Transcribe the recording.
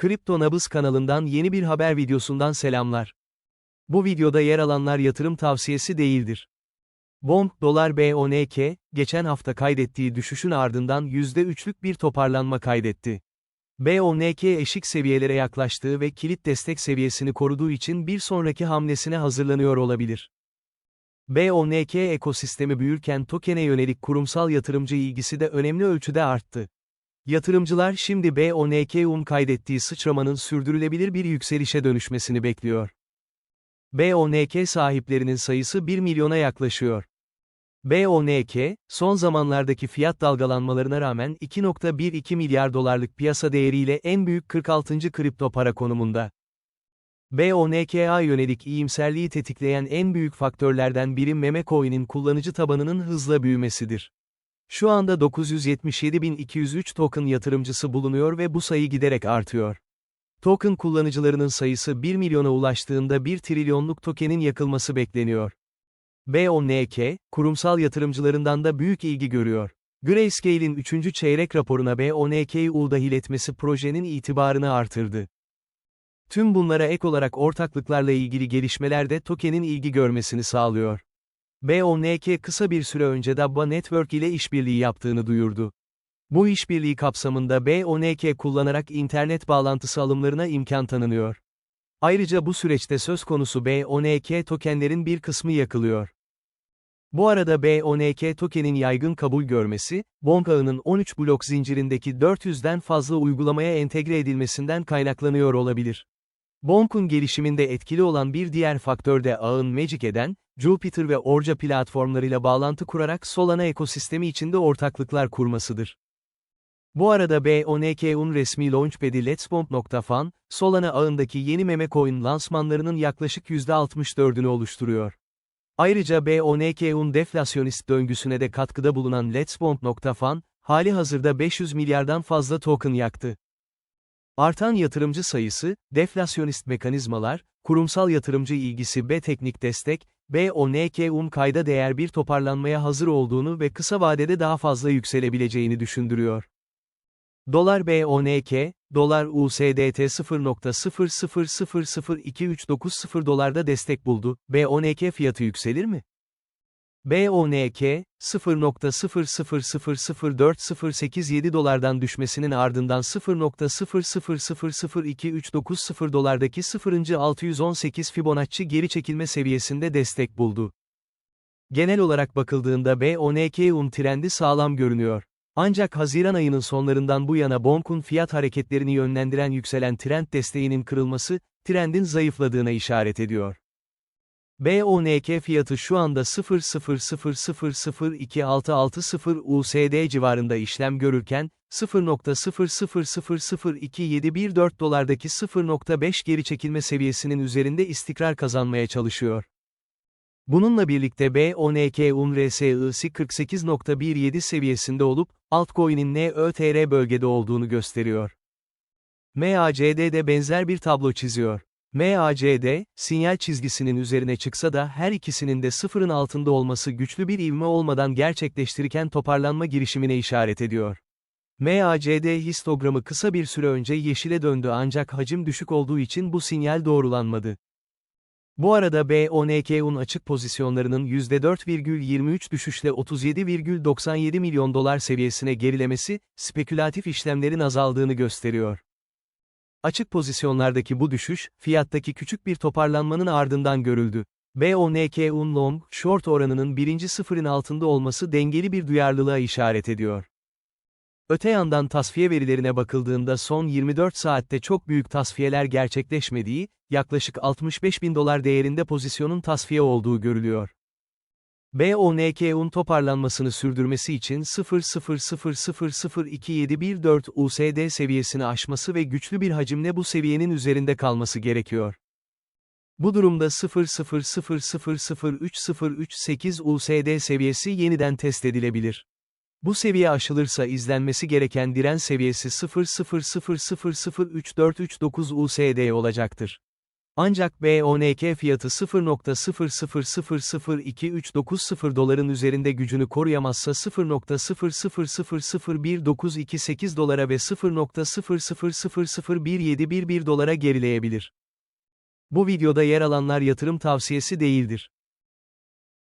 Kripto Nabız kanalından yeni bir haber videosundan selamlar. Bu videoda yer alanlar yatırım tavsiyesi değildir. BOM, dolar BONK, geçen hafta kaydettiği düşüşün ardından %3'lük bir toparlanma kaydetti. BONK eşik seviyelere yaklaştığı ve kilit destek seviyesini koruduğu için bir sonraki hamlesine hazırlanıyor olabilir. BONK ekosistemi büyürken tokene yönelik kurumsal yatırımcı ilgisi de önemli ölçüde arttı. Yatırımcılar şimdi BONK'un kaydettiği sıçramanın sürdürülebilir bir yükselişe dönüşmesini bekliyor. BONK sahiplerinin sayısı 1 milyona yaklaşıyor. BONK, son zamanlardaki fiyat dalgalanmalarına rağmen 2.12 milyar dolarlık piyasa değeriyle en büyük 46. kripto para konumunda. BONK'a yönelik iyimserliği tetikleyen en büyük faktörlerden biri meme coin'in kullanıcı tabanının hızla büyümesidir. Şu anda 977.203 token yatırımcısı bulunuyor ve bu sayı giderek artıyor. Token kullanıcılarının sayısı 1 milyona ulaştığında 1 trilyonluk tokenin yakılması bekleniyor. BONK, kurumsal yatırımcılarından da büyük ilgi görüyor. Grayscale'in 3. çeyrek raporuna BONK'u dahil etmesi projenin itibarını artırdı. Tüm bunlara ek olarak ortaklıklarla ilgili gelişmeler de tokenin ilgi görmesini sağlıyor. BONK kısa bir süre önce Dabba Network ile işbirliği yaptığını duyurdu. Bu işbirliği kapsamında BONK kullanarak internet bağlantısı alımlarına imkan tanınıyor. Ayrıca bu süreçte söz konusu BONK tokenlerin bir kısmı yakılıyor. Bu arada BONK tokenin yaygın kabul görmesi, Bonk ağının 13 blok zincirindeki 400'den fazla uygulamaya entegre edilmesinden kaynaklanıyor olabilir. Bonk'un gelişiminde etkili olan bir diğer faktör de ağın Magic eden, Jupyter ve Orca platformlarıyla bağlantı kurarak Solana ekosistemi içinde ortaklıklar kurmasıdır. Bu arada BONK'un resmi launchpad'i letsbomb.fan, Solana ağındaki yeni meme coin lansmanlarının yaklaşık %64'ünü oluşturuyor. Ayrıca BONK'un deflasyonist döngüsüne de katkıda bulunan letsbomb.fan, hali hazırda 500 milyardan fazla token yaktı. Artan yatırımcı sayısı, deflasyonist mekanizmalar, kurumsal yatırımcı ilgisi B teknik destek, BONK'un kayda değer bir toparlanmaya hazır olduğunu ve kısa vadede daha fazla yükselebileceğini düşündürüyor. Dolar BONK, dolar USDT 0.00002390 dolarda destek buldu, BONK fiyatı yükselir mi? BONK, 0.00004087 dolardan düşmesinin ardından 0.00002390 dolardaki 0.618 Fibonacci geri çekilme seviyesinde destek buldu. Genel olarak bakıldığında BONK'un trendi sağlam görünüyor. Ancak Haziran ayının sonlarından bu yana Bonk'un fiyat hareketlerini yönlendiren yükselen trend desteğinin kırılması, trendin zayıfladığına işaret ediyor. BONK fiyatı şu anda 0.00002660 USD civarında işlem görürken, 0.00002714 dolardaki 0.5 geri çekilme seviyesinin üzerinde istikrar kazanmaya çalışıyor. Bununla birlikte BONK'un RSI'si 48.17 seviyesinde olup, altcoin'in NÖTR bölgede olduğunu gösteriyor. MACD de benzer bir tablo çiziyor. MACD, sinyal çizgisinin üzerine çıksa da her ikisinin de sıfırın altında olması güçlü bir ivme olmadan gerçekleştirirken toparlanma girişimine işaret ediyor. MACD histogramı kısa bir süre önce yeşile döndü ancak hacim düşük olduğu için bu sinyal doğrulanmadı. Bu arada BONK'un açık pozisyonlarının %4,23 düşüşle 37,97 milyon dolar seviyesine gerilemesi, spekülatif işlemlerin azaldığını gösteriyor. Açık pozisyonlardaki bu düşüş, fiyattaki küçük bir toparlanmanın ardından görüldü. BONK'un long, short oranının birinci sıfırın altında olması dengeli bir duyarlılığa işaret ediyor. Öte yandan tasfiye verilerine bakıldığında son 24 saatte çok büyük tasfiyeler gerçekleşmediği, yaklaşık 65 bin dolar değerinde pozisyonun tasfiye olduğu görülüyor. BONK'un toparlanmasını sürdürmesi için 0.00002714 USD seviyesini aşması ve güçlü bir hacimle bu seviyenin üzerinde kalması gerekiyor. Bu durumda 0.00003038 USD seviyesi yeniden test edilebilir. Bu seviye aşılırsa izlenmesi gereken diren seviyesi 0.00003439 USD olacaktır. Ancak BONK fiyatı 0.00002390 doların üzerinde gücünü koruyamazsa 0.00001928 dolara ve 0.00001711 dolara gerileyebilir. Bu videoda yer alanlar yatırım tavsiyesi değildir.